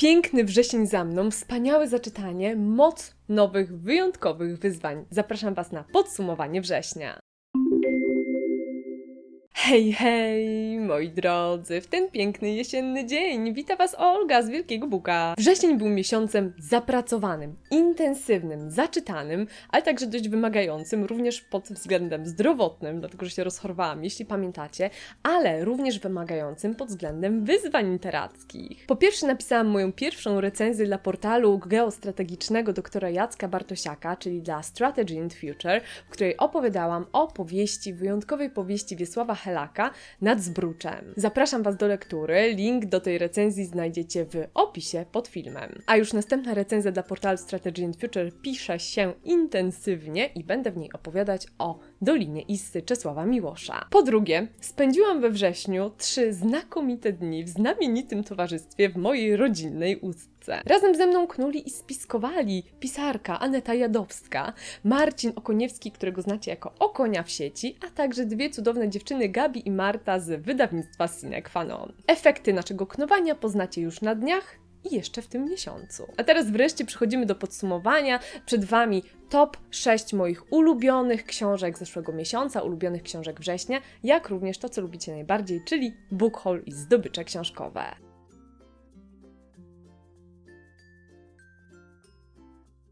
Piękny wrzesień za mną, wspaniałe zaczytanie, moc nowych, wyjątkowych wyzwań. Zapraszam Was na podsumowanie września. Hej, hej, moi drodzy, w ten piękny jesienny dzień wita Was Olga z Wielkiego Buka. Wrzesień był miesiącem zapracowanym, intensywnym, zaczytanym, ale także dość wymagającym, również pod względem zdrowotnym, dlatego że się rozchorowałam, jeśli pamiętacie, ale również wymagającym pod względem wyzwań literackich. Po pierwsze napisałam moją pierwszą recenzję dla portalu geostrategicznego doktora Jacka Bartosiaka, czyli dla Strategy in Future, w której opowiadałam o powieści, wyjątkowej powieści Wiesława Helaka nad Zbruczem. Zapraszam Was do lektury, link do tej recenzji znajdziecie w opisie pod filmem. A już następna recenzja dla portalu Strategy in Future pisze się intensywnie i będę w niej opowiadać o Dolinie Issy Czesława Miłosza. Po drugie, spędziłam we wrześniu trzy znakomite dni w znamienitym towarzystwie w mojej rodzinnej ustce. Razem ze mną knuli i spiskowali pisarka Aneta Jadowska, Marcin Okoniewski, którego znacie jako Okonia w sieci, a także dwie cudowne dziewczyny Gabi i Marta z wydawnictwa Sine Qua Non. Efekty naszego knowania poznacie już na dniach, i jeszcze w tym miesiącu. A teraz wreszcie przechodzimy do podsumowania. Przed Wami top 6 moich ulubionych książek zeszłego miesiąca, ulubionych książek września, jak również to, co lubicie najbardziej, czyli book haul i zdobycze książkowe.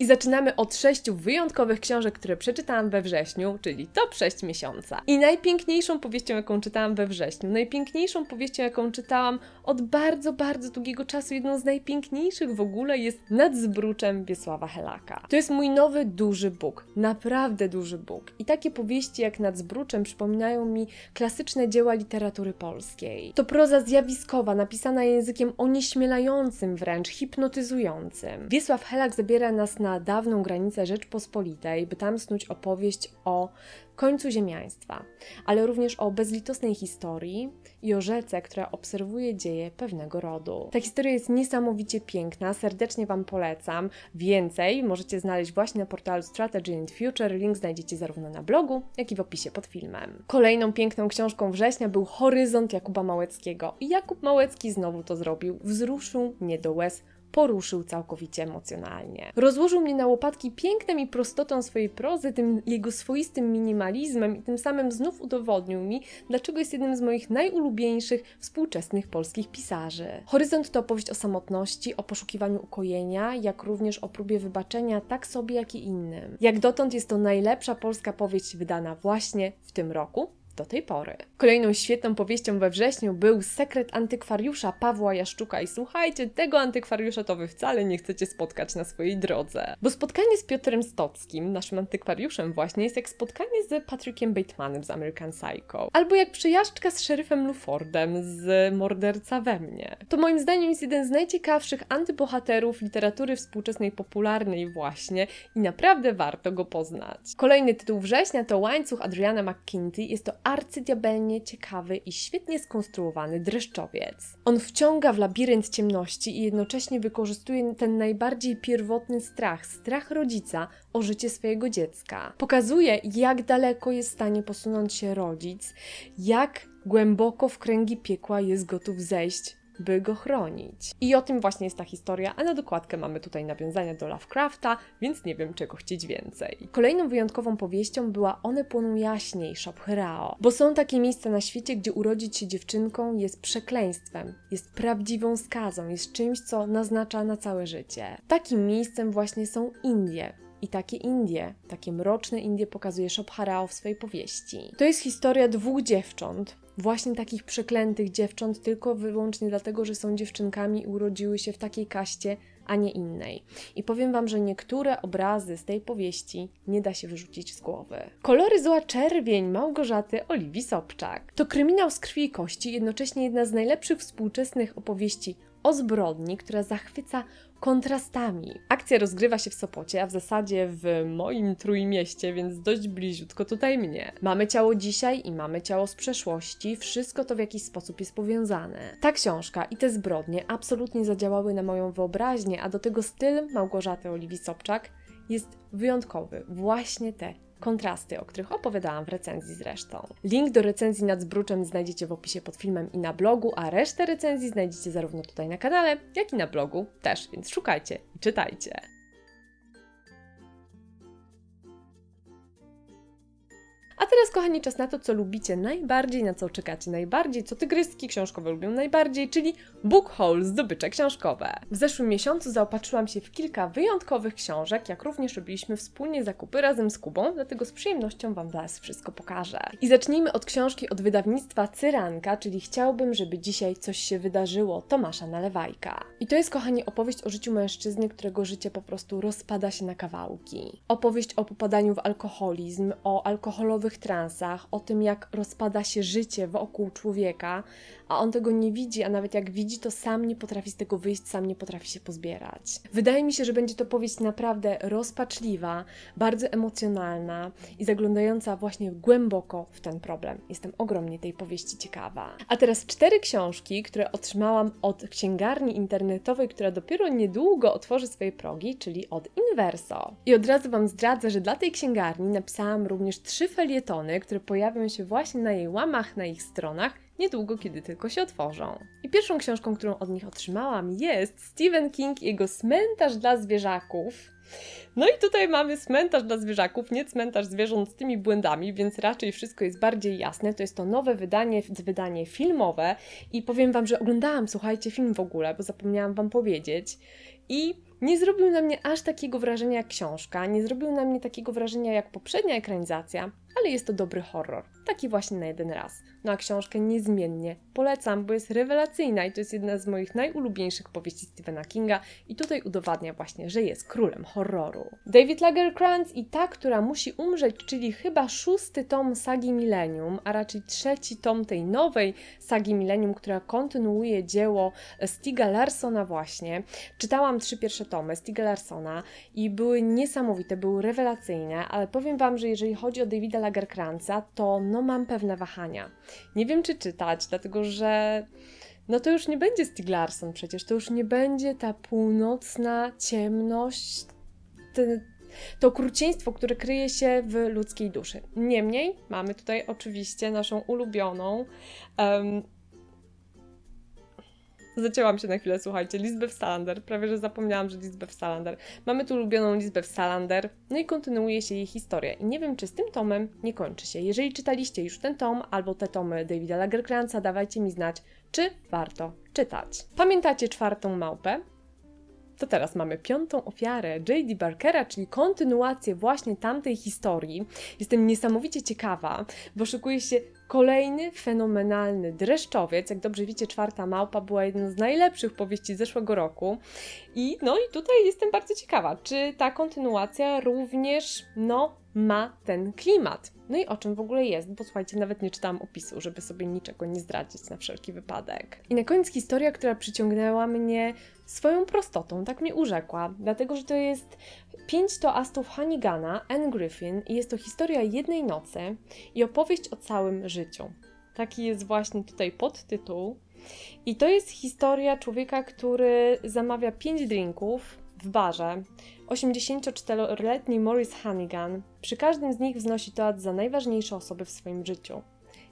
I zaczynamy od sześciu wyjątkowych książek, które przeczytałam we wrześniu, czyli top 6 miesiąca. I najpiękniejszą powieścią, jaką czytałam we wrześniu, najpiękniejszą powieścią, jaką czytałam od bardzo, bardzo długiego czasu, jedną z najpiękniejszych w ogóle jest Nad zbruczem Wiesława Helaka. To jest mój nowy, duży Bóg. Naprawdę duży Bóg. I takie powieści jak Nad zbruczem przypominają mi klasyczne dzieła literatury polskiej. To proza zjawiskowa, napisana językiem onieśmielającym wręcz, hipnotyzującym. Wiesław Helak zabiera nas na na dawną granicę Rzeczpospolitej, by tam snuć opowieść o końcu ziemiaństwa, ale również o bezlitosnej historii i o rzece, która obserwuje dzieje pewnego rodu. Ta historia jest niesamowicie piękna, serdecznie Wam polecam. Więcej możecie znaleźć właśnie na portalu Strategy and Future, link znajdziecie zarówno na blogu, jak i w opisie pod filmem. Kolejną piękną książką września był Horyzont Jakuba Małeckiego i Jakub Małecki znowu to zrobił, wzruszył mnie do łez poruszył całkowicie emocjonalnie. Rozłożył mnie na łopatki pięknem i prostotą swojej prozy, tym jego swoistym minimalizmem i tym samym znów udowodnił mi, dlaczego jest jednym z moich najulubieńszych współczesnych polskich pisarzy. Horyzont to opowieść o samotności, o poszukiwaniu ukojenia, jak również o próbie wybaczenia tak sobie, jak i innym. Jak dotąd jest to najlepsza polska powieść wydana właśnie w tym roku, do tej pory. Kolejną świetną powieścią we wrześniu był Sekret antykwariusza Pawła Jaszczuka i słuchajcie, tego antykwariusza to wy wcale nie chcecie spotkać na swojej drodze. Bo spotkanie z Piotrem Stockim, naszym antykwariuszem właśnie, jest jak spotkanie z Patrickiem Batemanem z American Psycho. Albo jak przyjażdżka z szeryfem Lufordem z Morderca we mnie. To moim zdaniem jest jeden z najciekawszych antybohaterów literatury współczesnej popularnej właśnie i naprawdę warto go poznać. Kolejny tytuł września to Łańcuch Adriana McKinty. Jest to arcydiabelnie ciekawy i świetnie skonstruowany dreszczowiec. On wciąga w labirynt ciemności i jednocześnie wykorzystuje ten najbardziej pierwotny strach, strach rodzica o życie swojego dziecka. Pokazuje, jak daleko jest w stanie posunąć się rodzic, jak głęboko w kręgi piekła jest gotów zejść by go chronić. I o tym właśnie jest ta historia, a na dokładkę mamy tutaj nawiązania do Lovecrafta, więc nie wiem czego chcieć więcej. Kolejną wyjątkową powieścią była One płoną jaśniej, Shophrao, bo są takie miejsca na świecie, gdzie urodzić się dziewczynką jest przekleństwem, jest prawdziwą skazą, jest czymś, co naznacza na całe życie. Takim miejscem właśnie są Indie, i takie Indie, takie mroczne Indie pokazuje Shopharao w swojej powieści. To jest historia dwóch dziewcząt, właśnie takich przeklętych dziewcząt, tylko wyłącznie dlatego, że są dziewczynkami i urodziły się w takiej kaście, a nie innej. I powiem Wam, że niektóre obrazy z tej powieści nie da się wyrzucić z głowy. Kolory zła czerwień Małgorzaty Oliwii Sobczak. To kryminał z krwi i kości, jednocześnie jedna z najlepszych współczesnych opowieści o zbrodni, która zachwyca kontrastami. Akcja rozgrywa się w Sopocie, a w zasadzie w moim trójmieście, więc dość bliziutko tutaj mnie. Mamy ciało dzisiaj i mamy ciało z przeszłości, wszystko to w jakiś sposób jest powiązane. Ta książka i te zbrodnie absolutnie zadziałały na moją wyobraźnię, a do tego styl Małgorzaty Oliwii Sobczak jest wyjątkowy. Właśnie te kontrasty, o których opowiadałam w recenzji zresztą. Link do recenzji nad Zbruczem znajdziecie w opisie pod filmem i na blogu, a resztę recenzji znajdziecie zarówno tutaj na kanale, jak i na blogu też, więc szukajcie i czytajcie. A teraz, kochani, czas na to, co lubicie najbardziej, na co czekacie najbardziej, co tygryski książkowe lubią najbardziej, czyli book haul, zdobycze książkowe. W zeszłym miesiącu zaopatrzyłam się w kilka wyjątkowych książek, jak również robiliśmy wspólnie zakupy razem z Kubą, dlatego z przyjemnością Wam teraz wszystko pokażę. I zacznijmy od książki od wydawnictwa Cyranka, czyli Chciałbym, żeby dzisiaj coś się wydarzyło Tomasza Nalewajka. I to jest, kochani, opowieść o życiu mężczyzny, którego życie po prostu rozpada się na kawałki. Opowieść o popadaniu w alkoholizm, o alkoholowych transach, o tym, jak rozpada się życie wokół człowieka, a on tego nie widzi, a nawet jak widzi, to sam nie potrafi z tego wyjść, sam nie potrafi się pozbierać. Wydaje mi się, że będzie to powieść naprawdę rozpaczliwa, bardzo emocjonalna i zaglądająca właśnie głęboko w ten problem. Jestem ogromnie tej powieści ciekawa. A teraz cztery książki, które otrzymałam od księgarni internetowej, która dopiero niedługo otworzy swoje progi, czyli od Inverso. I od razu Wam zdradzę, że dla tej księgarni napisałam również trzy felietony, które pojawią się właśnie na jej łamach, na ich stronach, niedługo, kiedy tylko się otworzą. I pierwszą książką, którą od nich otrzymałam, jest Stephen King i jego Cmentarz dla zwierzaków. No i tutaj mamy cmentarz dla zwierzaków, nie cmentarz zwierząt z tymi błędami, więc raczej wszystko jest bardziej jasne. To jest to nowe wydanie, wydanie filmowe i powiem Wam, że oglądałam, słuchajcie, film w ogóle, bo zapomniałam Wam powiedzieć. I nie zrobił na mnie aż takiego wrażenia jak książka, nie zrobił na mnie takiego wrażenia jak poprzednia ekranizacja, ale jest to dobry horror. Taki właśnie na jeden raz. No a książkę niezmiennie polecam, bo jest rewelacyjna i to jest jedna z moich najulubieńszych powieści Stephena Kinga i tutaj udowadnia właśnie, że jest królem horroru. David Lagerkrantz i ta, która musi umrzeć, czyli chyba szósty tom sagi Millennium, a raczej trzeci tom tej nowej sagi Millennium, która kontynuuje dzieło Stiga Larsona właśnie. Czytałam trzy pierwsze tomy Stiga Larsona i były niesamowite, były rewelacyjne, ale powiem Wam, że jeżeli chodzi o Davida Lagerkrantza, to no mam pewne wahania. Nie wiem, czy czytać, dlatego że no to już nie będzie Stig Larsson przecież, to już nie będzie ta północna ciemność, te, to okrucieństwo, które kryje się w ludzkiej duszy. Niemniej mamy tutaj oczywiście naszą ulubioną um, Zacięłam się na chwilę, słuchajcie. Lisbeth Salander. Prawie, że zapomniałam, że Lisbeth Salander. Mamy tu ulubioną Lisbeth Salander. No i kontynuuje się jej historia. I nie wiem, czy z tym tomem nie kończy się. Jeżeli czytaliście już ten tom albo te tomy Davida Lagerkrantza, dawajcie mi znać, czy warto czytać. Pamiętacie czwartą małpę? To teraz mamy piątą ofiarę J.D. Barkera, czyli kontynuację właśnie tamtej historii. Jestem niesamowicie ciekawa, bo szykuje się kolejny fenomenalny dreszczowiec. Jak dobrze wiecie, czwarta małpa była jedną z najlepszych powieści zeszłego roku. I no i tutaj jestem bardzo ciekawa, czy ta kontynuacja również no ma ten klimat. No i o czym w ogóle jest, bo słuchajcie, nawet nie czytałam opisu, żeby sobie niczego nie zdradzić na wszelki wypadek. I na koniec historia, która przyciągnęła mnie swoją prostotą, tak mnie urzekła, dlatego że to jest pięć toastów Hanigana, Anne Griffin i jest to historia jednej nocy i opowieść o całym życiu. Taki jest właśnie tutaj podtytuł. I to jest historia człowieka, który zamawia pięć drinków w barze. 84-letni Morris Hannigan przy każdym z nich wznosi toast za najważniejsze osoby w swoim życiu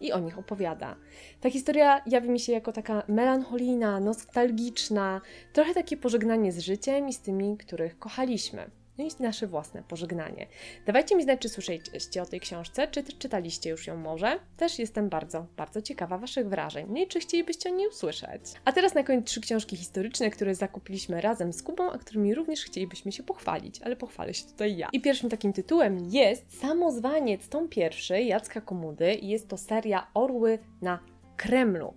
i o nich opowiada. Ta historia jawi mi się jako taka melancholijna, nostalgiczna, trochę takie pożegnanie z życiem i z tymi, których kochaliśmy. No i nasze własne pożegnanie. Dawajcie mi znać, czy słyszeliście o tej książce, czy czytaliście już ją może. Też jestem bardzo, bardzo ciekawa Waszych wrażeń. No i czy chcielibyście o niej usłyszeć. A teraz na koniec trzy książki historyczne, które zakupiliśmy razem z Kubą, a którymi również chcielibyśmy się pochwalić, ale pochwalę się tutaj ja. I pierwszym takim tytułem jest Samozwaniec, tom pierwszy Jacka Komudy i jest to seria Orły na Kremlu.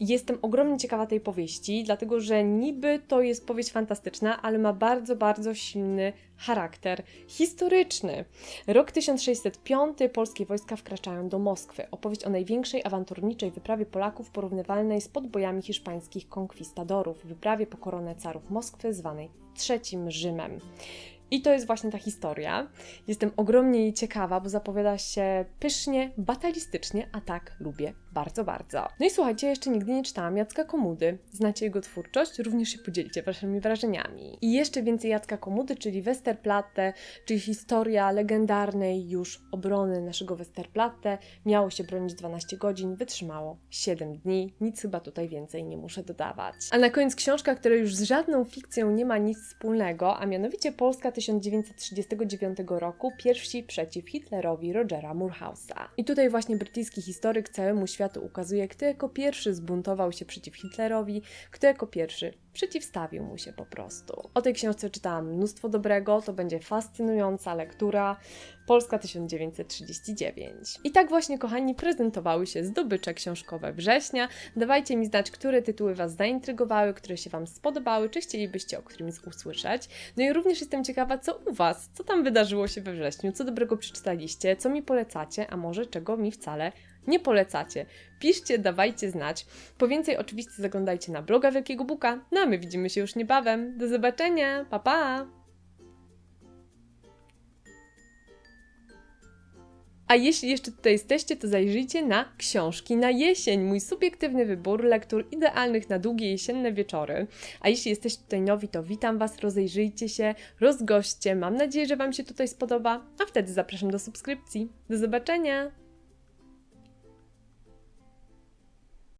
Jestem ogromnie ciekawa tej powieści, dlatego że niby to jest powieść fantastyczna, ale ma bardzo, bardzo silny charakter historyczny. Rok 1605 polskie wojska wkraczają do Moskwy. Opowieść o największej awanturniczej wyprawie Polaków porównywalnej z podbojami hiszpańskich konkwistadorów, wyprawie po koronę carów Moskwy zwanej Trzecim Rzymem. I to jest właśnie ta historia. Jestem ogromnie jej ciekawa, bo zapowiada się pysznie, batalistycznie, a tak lubię bardzo, bardzo. No i słuchajcie, jeszcze nigdy nie czytałam Jacka Komudy. Znacie jego twórczość? Również się podzielicie waszymi wrażeniami. I jeszcze więcej Jacka Komudy, czyli Westerplatte, czyli historia legendarnej już obrony naszego Westerplatte. Miało się bronić 12 godzin, wytrzymało 7 dni. Nic chyba tutaj więcej nie muszę dodawać. A na koniec książka, która już z żadną fikcją nie ma nic wspólnego, a mianowicie Polska 1939 roku, pierwsi przeciw Hitlerowi Rogera Murhausa. I tutaj właśnie brytyjski historyk całemu światu ukazuje, kto jako pierwszy zbuntował się przeciw Hitlerowi, kto jako pierwszy przeciwstawił mu się po prostu. O tej książce czytałam mnóstwo dobrego, to będzie fascynująca lektura. Polska 1939. I tak właśnie, kochani, prezentowały się zdobycze książkowe września. Dawajcie mi znać, które tytuły Was zaintrygowały, które się Wam spodobały, czy chcielibyście o którymś usłyszeć. No i również jestem ciekawa, co u Was, co tam wydarzyło się we wrześniu, co dobrego przeczytaliście, co mi polecacie, a może czego mi wcale nie polecacie. Piszcie, dawajcie znać. Po więcej oczywiście zaglądajcie na bloga Wielkiego Buka. No a my widzimy się już niebawem. Do zobaczenia. Pa pa! A jeśli jeszcze tutaj jesteście, to zajrzyjcie na książki na jesień. Mój subiektywny wybór lektur idealnych na długie jesienne wieczory. A jeśli jesteście tutaj nowi, to witam Was, rozejrzyjcie się, rozgoście. Mam nadzieję, że Wam się tutaj spodoba, a wtedy zapraszam do subskrypcji. Do zobaczenia!